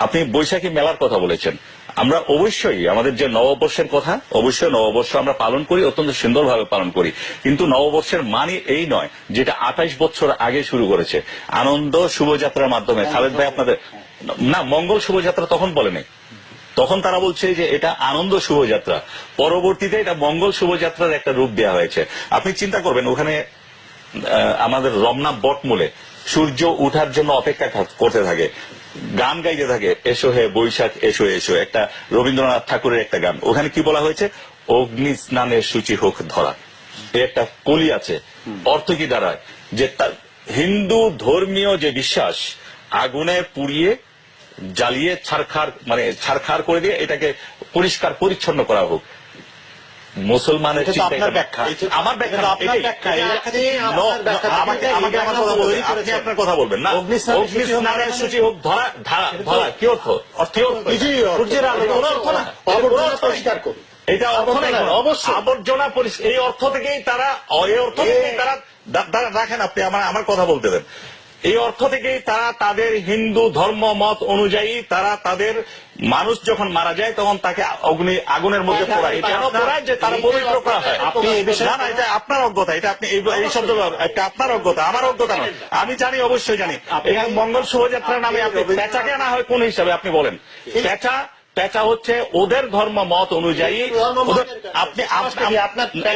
আপনি বৈশাখী মেলার কথা বলেছেন। আমরা অবশ্যই আমাদের যে নববর্ষের কথা, অবশ্যই নববর্ষ আমরা পালন করি, অত্যন্ত সুন্দরভাবে পালন করি। কিন্তু নববর্ষের মানে এই নয়, যেটা আঠাইশ বছর আগে শুরু করেছে। আনন্দ শুভযাত্রার মাধ্যমে। খালেদ ভাই, আপনাদের না, মঙ্গল শুভযাত্রা তখন বলেনি। তখন তারা বলছে যে এটা আনন্দ শুভযাত্রা। পরবর্তীতে এটা মঙ্গল শুভযাত্রার একটা রূপ দেওয়া হয়েছে। আপনি চিন্তা করবেন, ওখানে আমাদের রমনা বটমূলে সূর্য উঠার জন্য অপেক্ষা করতে থাকে। গান গাইতে থাকে, এসো হে বৈশাখ, এসো এসো। একটা রবীন্দ্রনাথ ঠাকুরের একটা গান। ওখানে কি বলা হয়েছে? অগ্নি স্নানের সূচি হোক ধরা। একটা কলি আছে, অর্থ কি দাঁড়ায়? যে হিন্দু ধর্মীয় যে বিশ্বাস, আগুনে পুড়িয়ে, জ্বালিয়ে ছারখার মানে ছারখার করে দিয়ে এটাকে পরিষ্কার, পরিচ্ছন্ন করা হোক। মুসলমানের। আমার আপনার কথা বলবেন না। অগ্নিস্নানের সূচি হোক ধরা। কি অর্থ? অর্থ সূর্যের আলো না। পরিষ্কার করুন। এটা অর্থ নেই। আবর্জনা, অবশ্যই। আবর্জনা পরিষ্কার এই অর্থ থেকেই তারা এই অর্থ থেকেই তারা রাখেন আপনি আমার আমার কথা বলতে দেন। এই অর্থ থেকেই তারা তাদের হিন্দু ধর্ম মত অনুযায়ী তারা তাদের মানুষ যখন মারা যায় তখন তাকে অগ্নি আগুনের মধ্যে পোড়ায়। এটা আপনার- পোড়ায় যে তারা পবিত্র করা হয়? আপনি এই বিষয়ে- না না এটা আপনার অজ্ঞতা এটা আপনি এই এই শব্দ এটা আপনার অজ্ঞতা আমার অজ্ঞতা নয়। আমি জানি অবশ্যই জানি। এখানে মঙ্গল শোভাযাত্রা নামে আপনি পেঁচাকে না হয় কোন হিসাবে আপনি বলেন। পেঁচা পেঁচা হচ্ছে ওদের ধর্ম মত অনুযায়ী। আপনি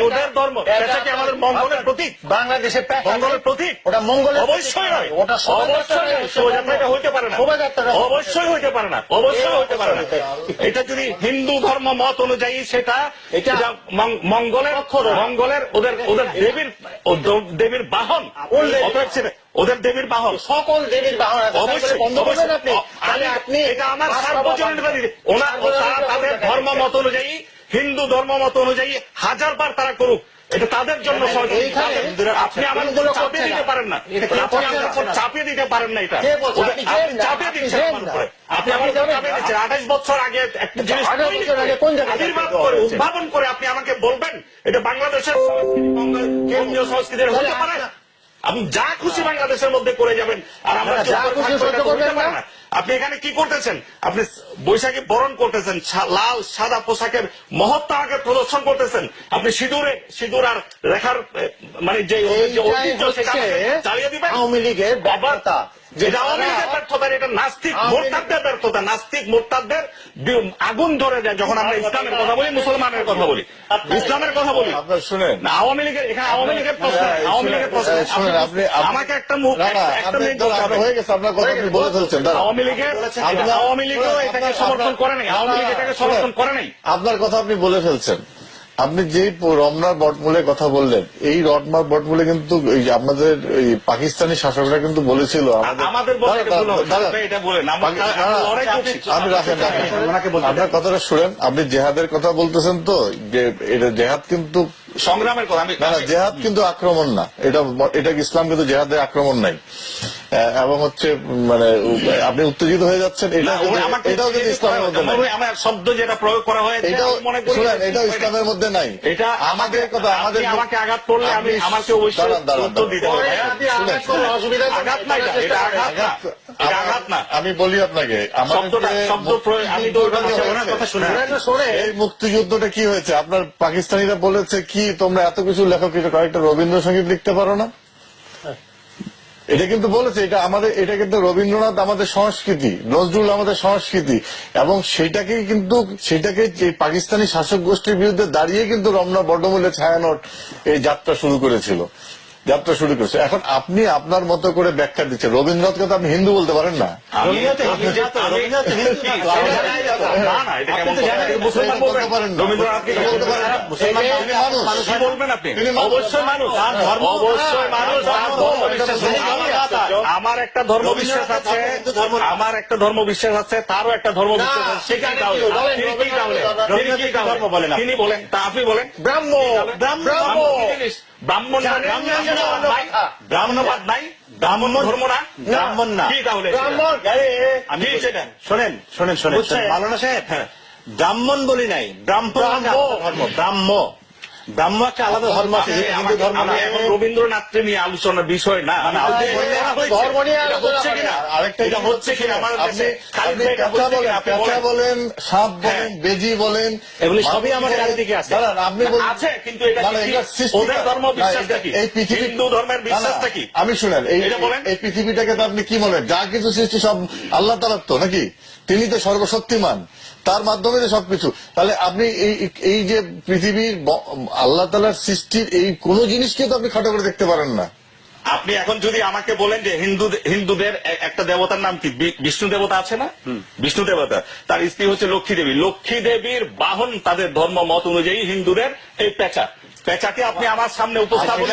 ওদের ধর্ম পেঁচা কি আমাদের মঙ্গলের প্রতীক? বাংলাদেশে মঙ্গলের প্রতীক? ওটা মঙ্গলের অবশ্যই নয়। ওটা অবশ্যই। শোভাযাত্রাটা হইতে পারে না। শোভাযাত্রাটা অবশ্যই হইতে পারে না। অবশ্যই হইতে পারে না। এটা যদি হিন্দু ধর্ম মত অনুযায়ী সেটা এটা- এটা মং- মঙ্গলের মঙ্গলের ওদের ওদের দেবীর দেবীর বাহন। অতএব ওদের দেবীর বাহন। সকল দেবীর বাহন অবশ্যই। বন্ধ করবেন আপনি? অবশ্যই। তাহলে আপনি এটা আমার ভাষা ওনার তাদের ধর্ম মত অনুযায়ী হিন্দু ধর্ম মত অনুযায়ী হাজারবার তারা করুক। এটা তাদের জন্য আপনি আমার উপর চাপিয়ে দিতে পারেন না। আপনি আমার উপর চাপিয়ে দিতে পারেন না এটা। চাপিয়ে দিচ্ছেন আমার উপরে। আপনি আমার চাপিয়ে দিচ্ছেন। আঠাশ বছর আগে একটা জিনিস 28 তৈরি বছর করে, আগে কোন জায়গায় আবির্ভাব করে উদ্ভাবন করে আপনি আমাকে বলবেন এটা বাংলাদেশের সংস্কৃতি সংস্কৃতির হতে পারে। আপনি যা খুশি বাংলাদেশের মধ্যে করে যাবেন আর আমরা যা খুশি সহ্য করবেন না। আপনি এখানে কি করতেছেন? আপনি বৈশাখী বরণ করতেছেন লাল সাদা পোশাকের মহত্ব আগে প্রদর্শন করতেছেন। আপনি সিঁদুরে সিঁদুর আর রেখার মানে যে ঐতিহ্য সেটা চালিয়ে দিবেন। আওয়ামী লীগের ব্যর্থতা আওয়ামী লীগের ব্যর্থতা এটা নাস্তিক আওয়ামী ব্যর্থতা নাস্তিক মোরতাদদের আগুন ধরে যায় যখন আমরা ইসলামের কথা বলি মুসলমানের কথা বলি। ইসলামের কথা বলি। শুনেন। আওয়ামী লীগের এখানে আওয়ামী লীগের প্রশ্ন আওয়ামী লীগের প্রশ্ন আপনি আপনি- আমাকে একটা মুখ মিনিট হয়ে গেছে আপনার কথা আপনি বলে ফেলছেন আওয়ামী লীগের আওয়ামী লীগও এটাকে সমর্থন আপনার- করে নাই আওয়ামী লীগ এটাকে সমর্থন করে নাই। আপনার কথা আপনি বলে ফেলছেন। আপনি যে রমনার বটমূলের কথা বললেন এই রমনার বটমূলে কিন্তু আমাদের পাকিস্তানি শাসকরা কিন্তু বলেছিল বলতে আপনার কথাটা শুনেন আপনি জেহাদের কথা বলতেছেন তো যে এটা জেহাদ কিন্তু সংগ্রামের কথা আমি জেহাদ কিন্তু আক্রমণ না। এটা এটা ইসলাম কিন্তু জেহাদের আক্রমণ নাই। এবং হচ্ছে মানে আপনি উত্তেজিত হয়ে যাচ্ছেন এটা এটাও কিন্তু ইসলামের মধ্যে নাই। আমার- আমার শব্দ যেটা প্রয়োগ করা হয়েছে এটাও আমি মনে করি এটাও ইসলামের মধ্যে নাই। এটা আমাদের কথা আমাদের আমাকে আঘাত করলে আমি আমাকে অবশ্যই দাঁড়ান, দাঁড়ান, উত্তর দিতে হবে। পরে ভাইয়া। আপনি আঘাত করলে অসুবিধা আঘাত না এটা, এটা আঘাত না। এটা আঘাত না। আমি বলি আপনাকে আমাদের শব্দটা যে শব্দ প্রয়োগ আমি তো ওটা মুক্তিযুদ্ধটা ওনার কথা শুনে শুনেন না, শোনে। এই মুক্তিযুদ্ধটা কি হয়েছে? আপনার পাকিস্তানিরা বলেছে কি তোমরা এত কিছু লেখো কিছু কয়েকটা রবীন্দ্রসঙ্গীত লিখতে পারো না। এটা কিন্তু বলেছে, এটা আমাদের, এটা কিন্তু রবীন্দ্রনাথ আমাদের সংস্কৃতি, নজরুল আমাদের সংস্কৃতি, এবং সেটাকে কিন্তু, সেটাকে পাকিস্তানি শাসক গোষ্ঠীর বিরুদ্ধে দাঁড়িয়ে কিন্তু রমনা বর্ণমূল্যে ছায়ানট এই যাত্রা শুরু করেছিল। যাত্রা শুরু করেছে। এখন আপনি আপনার মতো করে ব্যাখ্যা দিচ্ছেন। রবীন্দ্রনাথকে তো আপনি হিন্দু বলতে পারেন না। আমার একটা ধর্ম বিশ্বাস আছে। আমার একটা ধর্ম বিশ্বাস আছে তারও একটা ধর্ম বিশ্বাস আছে? তিনি বলেন? তা আপনি বলেন। ব্রাহ্ম ব্রাহ্ম? ব্রাহ্মণ জানেন না, ব্রাহ্মণবাদ নাই? না। ব্রাহ্মণবাদ নাই ব্রাহ্মণ ধর্ম না ব্রাহ্মণ না কি তাহলে সেটা? ব্রাহ্মণ আরে, আমি কি সেটা শোনেন শোনেন শোনেন বুঝছেন? মালানা সাহেব। ব্রাহ্মণ বলি নাই ব্রাহ্মণ। ধর্ম ব্রাহ্ম ব্রাহ্ম একটা আলাদা ধর্ম আছে আমি- হিন্দু আমাকে- ধর্ম আমি না এখন রবীন্দ্রনাথকে নিয়ে আলোচনার বিষয় না ধর্ম নিয়ে? আরেকটা হচ্ছে আমাদের বলেন বলেন। বলেন সাপ বলেন হ্যাঁ। বেজি বলেন। এগুলি সবই আমার চারিদিকে আছে। দাঁড়ান, আপনি আছে কিন্তু এটা ওদের ধর্ম বিশ্বাসটা কি? এই পৃথিবী হিন্দু ধর্মের বিশ্বাসটা কি? আমি শুনেন এই বলেন। এই পৃথিবীটাকে তো আপনি কি বলেন? যা কিছু সৃষ্টি সব আল্লাহ তালার তো নাকি? তিনি তো সর্বশক্তিমান। তার মাধ্যমে যে সবকিছু। তাহলে আপনি এই এই যে পৃথিবীর আল্লাহ তালার সৃষ্টির এই কোন জিনিসকে তো আপনি খাটো করে দেখতে পারেন না। আপনি এখন যদি আমাকে বলেন যে হিন্দু হিন্দুদের একটা দেবতার নাম কি? বিষ্ণু দেবতা আছে না? বিষ্ণু দেবতা। তার স্ত্রী হচ্ছে লক্ষ্মী দেবী। লক্ষ্মী দেবীর বাহন তাদের ধর্ম মত অনুযায়ী হিন্দুদের এই পেঁচা। পেঁচাকে আপনি আমার সামনে উপস্থাপন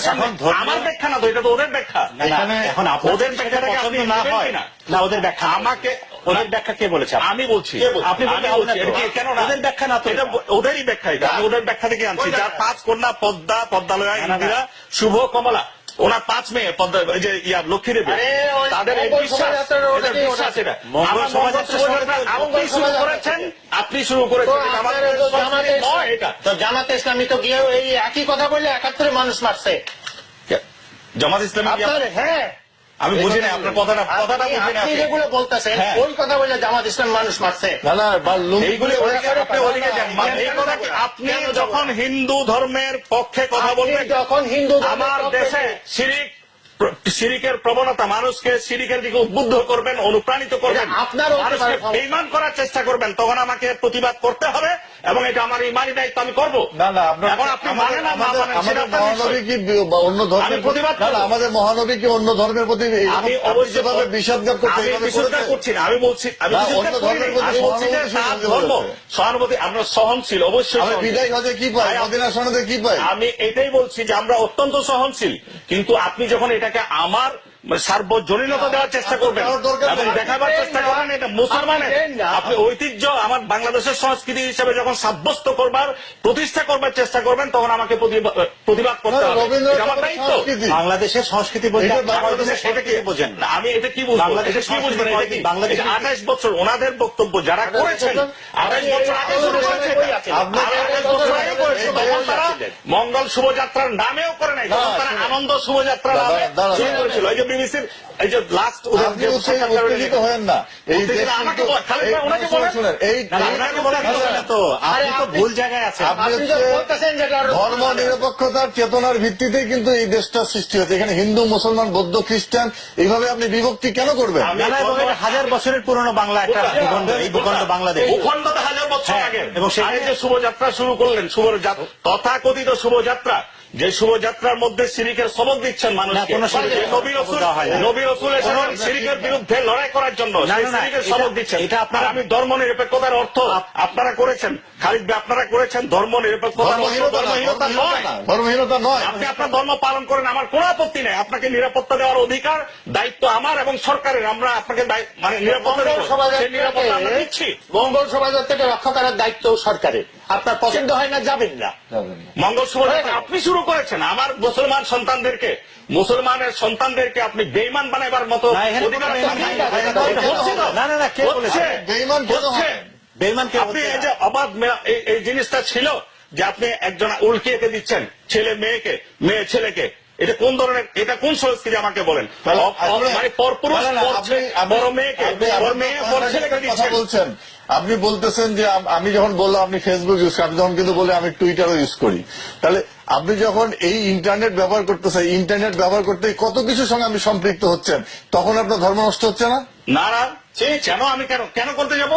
সামনে। আমার ব্যাখ্যা না তো এটা তো ওদের ব্যাখ্যা। এখানে- এখন ওদের ব্যাখ্যাটাকে আপনি না হয়। না ওদের ব্যাখ্যা আমাকে ওদের ব্যাখ্যা কে বলেছে? আমি বলছি। আপনি। কেন ওদের ব্যাখ্যা না তো। ওদেরই ব্যাখ্যা এটা। আমি ওদের ব্যাখ্যা থেকে আনছি। যার পাঁচ কন্যা পদ্মা পদ্মালয়া ইন্দিরা শুভ কমলা ওনার পাঁচ মেয়ে পদ্মা যে ইয়ার লক্ষ্মী দেবী তাদের করেছেন? আপনি শুরু করেছেন। জামাতে ইসলামী তো গিয়ে এই একই কথা বললে একাত্তরে মানুষ মারছে। জামাত ইসলামী হ্যাঁ। আমি বুঝি না আপনার কথাটা কথাটা আপনি- বুঝি না আপনি। যেগুলো বলতেছেন হ্যাঁ। ওই কথা বলে জামাত ইসলাম মানুষ মারছে না না এইগুলি আপনি ওদিকে যান। এই কথা কি আপনি যখন হিন্দু ধর্মের পক্ষে কথা বলবেন যখন হিন্দু ধর্মের আমার দেশে শিরিক শিরিকের প্রবণতা মানুষকে শিরিকের দিকে উদ্বুদ্ধ করবেন অনুপ্রাণিত করবেন। আপনার মানুষকে বেইমান করার চেষ্টা করবেন। তখন আমাকে প্রতিবাদ করতে হবে এবং এটা আমার ইমানি দায়িত্ব আমি করব। এখন আপনি মানেন না আমাদের-। মহানবী কি অন্য ধর্মের প্রতিবাদ না, না, করব। আমাদের মহানবী কি অন্য ধর্মের প্রতি আমি অবশ্যই যেভাবে বিষাদগার করতে আমি এইভাবে করছি? না আমি বলছি আমি অন্য ধর্মের প্রতি আমি বলছি যে সহানুভূতি তার সহানুভূতি ধর্ম সহানুভূতি আমরা সহনশীল অবশ্যই আমরা বিদায় হজে কি পাই? ভাই, মদিনা সনদে কি পাই? আমি এটাই বলছি যে আমরা অত্যন্ত সহনশীল। কিন্তু আপনি যখন এটাকে আমার সার্বজনীনতা দেওয়ার চেষ্টা করবেন। এবং দেখাবার চেষ্টা করবেন এটা মুসলমানের। আপনি ঐতিহ্য আমার বাংলাদেশের সংস্কৃতি হিসেবে যখন সাব্যস্ত করবার প্রতিষ্ঠা করবার চেষ্টা করবেন তখন আমাকে প্রতিবাদ করতে হবে। আমার দায়িত্ব। বাংলাদেশের সংস্কৃতি বোঝেন আমি এটা কি বুঝব? বাংলাদেশের এটা কি বুঝবেন? এটা আঠাশ বছর ওনাদের বক্তব্য যারা করেছেন আঠাশ বছর আগে মঙ্গল শোভাযাত্রার নামেও করে নাই। তারা আনন্দ শোভাযাত্রা নামে। করেছিল। এই যে বিবিসির এই যে লাস্ট হয়েন না। এই আমাকে ওনাকে বলেন। তো। আপনি তো ভুল জায়গায় আছেন। আপনি যে হচ্ছে ধর্ম নিরপেক্ষতার চেতনার ভিত্তিতে কিন্তু এই দেশটা সৃষ্টি হয়েছে। এখানে হিন্দু মুসলমান বৌদ্ধ খ্রিস্টান এইভাবে আপনি বিভক্তি কেন করবেন? হাজার বছরের পুরনো বাংলা একটা ভূখণ্ড এই ভূখণ্ড বাংলাদেশ। ভূখণ্ড হাজার বছর হ্যাঁ, আগে। এবং সেখানে- যে শুভযাত্রা শুরু করলেন শুভ তথাকথিত শুভযাত্রা যে শুভযাত্রার মধ্যে সিরিকের সবক দিচ্ছেন মানুষকে। শিরিকের নবী রসুল দেওয়া না। নবী রসুল এসেছেন সিরিকের বিরুদ্ধে লড়াই করার জন্য। সবক দিচ্ছেন। এটা আপনারা- আমি ধর্ম নিরপেক্ষতার অর্থ আপনারা করেছেন। খালিদ ভাই আপনারা করেছেন ধর্ম ধর্মহীনতা নয়। ধর্মহীনতা নয়। আপনি আপনার ধর্ম পালন করেন আমার কোনো আপত্তি নেই। আপনাকে নিরাপত্তা দেওয়ার অধিকার দায়িত্ব আমার এবং সরকারের। আমরা আপনাকে মানে নিরাপত্তা নিরাপত্তা আমরা দিচ্ছি। মঙ্গল শোভাযাত্রাকে রক্ষা করার দায়িত্ব সরকারের। আপনার পছন্দ হয় না যাবেন না। মঙ্গল আপনি শুরু করেছেন আমার মুসলমান সন্তানদেরকে মুসলমানের সন্তানদেরকে আপনি বেইমান বানাবার মতো আপনি এই যে অবাধ এই- জিনিসটা ছিল যে আপনি একজন উল্কিয়েকে দিচ্ছেন ছেলে মেয়েকে মেয়ে ছেলেকে। এটা কোন ধরনের এটা কোন সংস্কৃতি আমাকে বলেন? মানে পরপুরুষ বড় মেয়েকে বড় মেয়ে বড় ছেলেকে দিচ্ছেন। বলছেন আপনি বলতেছেন যে আমি যখন বললাম আপনি ফেসবুক ইউজ আপনি তখন কিন্তু বলে আমি টুইটারও ইউজ করি। তাহলে আপনি যখন এই ইন্টারনেট ব্যবহার করতে চাই ইন্টারনেট ব্যবহার করতে কত কিছুর সঙ্গে আমি সম্পৃক্ত হচ্ছেন, তখন আপনার ধর্ম নষ্ট হচ্ছে না? না না। কেন আমি কেন কেন করতে যাব?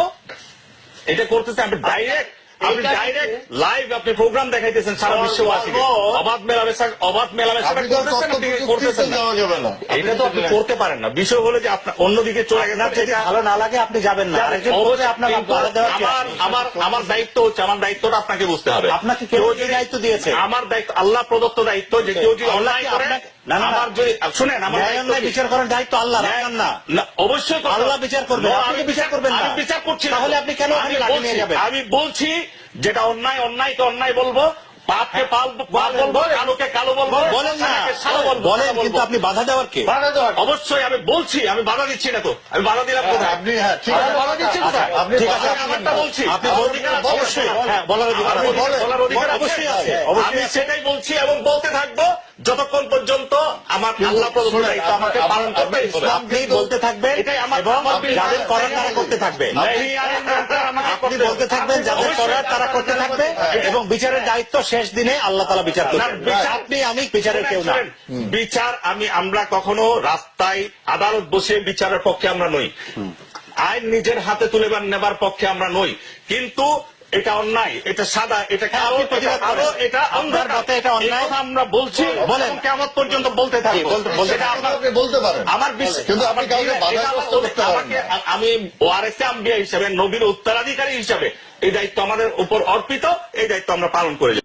এটা করতেছে আমি ডাইরেক্ট আপনি ডাইরেক্ট লাইভ আপনি প্রোগ্রাম দেখাইতেছেন সারা বিশ্ববাসীকে। অবাধ মেলামেশা অবাধ মেলামেশাটা করতেছেন আপনি করতেছেন না। যাওয়া যাবে না। এটা তো আপনি করতে পারেন না। বিষয় হলো যে আপনার অন্যদিকে চলে যদি ভালো না লাগে আপনি যাবেন না। আরেকজন বলবে আপনার কিন্তু বাধা দেওয়ার কি আমার আমার আমার দায়িত্ব হচ্ছে আমার দায়িত্বটা আপনাকে বুঝতে হবে। আপনাকে কে এই দায়িত্ব দিয়েছে? আমার দায়িত্ব আল্লাহ প্রদত্ত দায়িত্ব যে কেউ যদি অন্যায় করে আপনাকে- না, না, না। আমার যদি শুনেন আমার ন্যায় দায়িত্ব অন্যায় কি? বিচার করার দায়িত্ব আল্লাহ না। না, অবশ্যই আল্লাহ বিচার করবেন, আপনি আমি বিচার করবেন আমি বিচার করছি তাহলে আপনি কেন আমি বলছি, যেটা অন্যায় অন্যায়কে অন্যায় বলব পাপকে পাল বলব কালোকে কালো বলব বলেন না। বলেন কিন্তু আপনি বাধা দেওয়ার কে? বাধা দেওয়ার অবশ্যই আমি বলছি আমি বাধা দিচ্ছি না তো। আমি বাধা দিলাম কোথায়? আপনি হ্যাঁ ঠিক আছে। বাধা দিচ্ছেন কোথায়? আপনি ঠিক আছে, আমারটা বলছি। আপনি অধিকার অবশ্যই অবশ্যই। হ্যাঁ বলার অধিকার আমার আছে। বলেন, বলার অধিকার অবশ্যই আছে, আমি সেটাই বলছি এবং বলতে থাকব। যতক্ষণ পর্যন্ত আমার আল্লাহ প্রদত্ত দায়িত্ব আমাকে পালন করতে আপনি বলতে থাকবেন এবং যাদের করার তারা করতে থাকবে। আপনি বলতে থাকবেন যাদের করার তারা করতে থাকবে এবং বিচারের দায়িত্ব শেষ দিনে আল্লাহ তালা বিচার করবেন। আপনি আমি বিচারের কেউ না। বিচার আমি আমরা কখনো রাস্তায় আদালত বসে বিচারের পক্ষে আমরা নই। আইন নিজের হাতে তুলে নেবার পক্ষে আমরা নই। কিন্তু এটা অন্যায় এটা সাদা এটা হ্যাঁ, কালো এটা অন্ধার রাতে এটা অন্যায়? আমরা বলছি বলেন। কেমন পর্যন্ত বলতে থাকি বলতে- পারেন আমার কিন্তু আপনি কাউকে। আমি ওআরএস আম্বিয়া হিসাবে নবীর উত্তরাধিকারী হিসাবে এই দায়িত্ব আমাদের উপর অর্পিত এই দায়িত্ব আমরা পালন করে